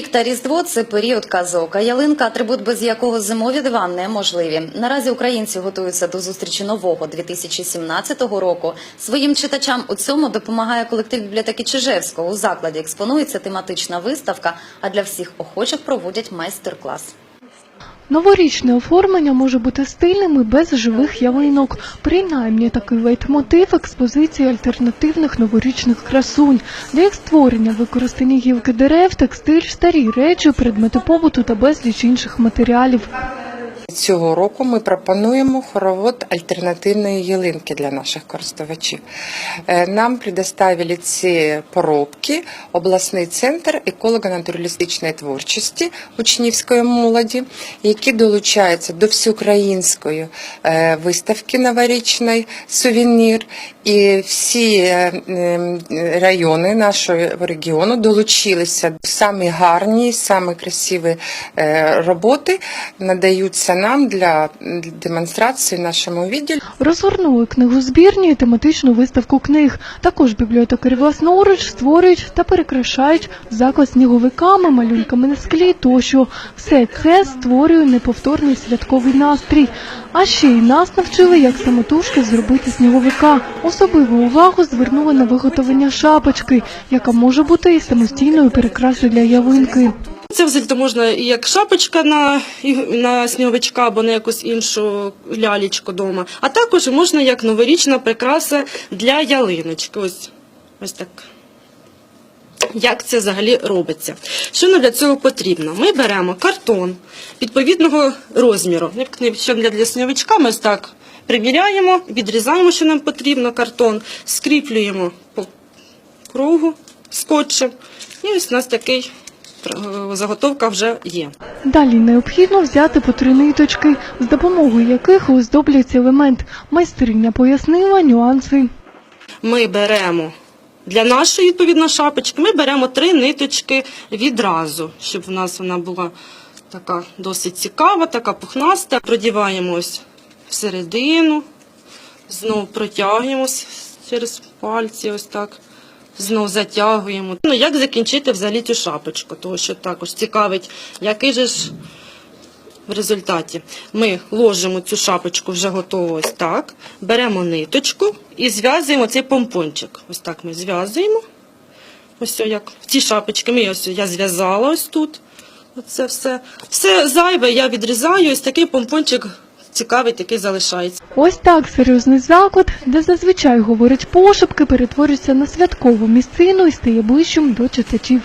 Рік та Різдво це період казок, а ялинка атрибут, без якого зимові диван неможливі. Наразі українці готуються до зустрічі нового 2017 року. Своїм читачам у цьому допомагає колектив бібліотеки Чижевського. У закладі експонується тематична виставка, а для всіх охочих проводять майстер-клас. Новорічне оформлення може бути стильним і без живих ялинок. Принаймні такий лейтмотив експозиції альтернативних новорічних красунь. Для їх створення використані гілки дерев, текстиль, старі речі, предмети побуту та безліч інших матеріалів. Цього року ми пропонуємо хоровод альтернативної ялинки для наших користувачів. Е, Нам предоставили ці поробки обласний центр еколого-натуралістичної творчості учнівської молоді, які долучаються до всеукраїнської е, виставки новорічної сувенір. І всі е, райони нашого регіону долучилися. Самі гарні, самі красиві роботи надаються нам для демонстрації в нашому відділі. Розгорнули книгу збірні тематичну виставку книг. Також бібліотекарі власноруч створюють та перекрашають заклад сніговиками, малюнками на склі тощо. Все це створює неповторний святковий настрій. А ще й нас навчили, як самотужки зробити сніговика. Особливу увагу звернули на виготовлення шапочки, яка може бути і самостійною перекрасою для ялинки. Це взагалі можна і як шапочка на, на сніговичка або на якусь іншу лялечку вдома, а також можна як новорічна прикраса для ялиночки. Ось, ось так. Як це взагалі робиться? Що нам для цього потрібно? Ми беремо картон відповідного розміру. Якщо для, для сніговичка, ми ось так приміряємо, відрізаємо, що нам потрібно, картон, скріплюємо по кругу скотчем. І ось у нас такий заготовка вже є. Далі необхідно взяти по три ниточки, з допомогою яких оздобляться елемент. Майстриня пояснила нюанси. Ми беремо для нашої відповідно шапочки, ми беремо три ниточки відразу, щоб в нас вона була така досить цікава, така пухнаста. Продіваємо ось всередину, знову протягуємо с- через пальці, ось так. Знов затягуємо. Ну, як закінчити взагалі цю шапочку, тому що також цікавить, який же ж в результаті ми ложимо цю шапочку вже готову ось так, беремо ниточку і зв'язуємо цей помпончик. Ось так ми зв'язуємо. Ось як в ці шапочки. Ми ось я зв'язала ось тут. Оце все. Все зайве я відрізаю, ось такий помпончик цікавий, такий залишається. Ось так серйозний заклад, де зазвичай говорять пошепки, перетворюється на святкову місцину і стає ближчим до читачів.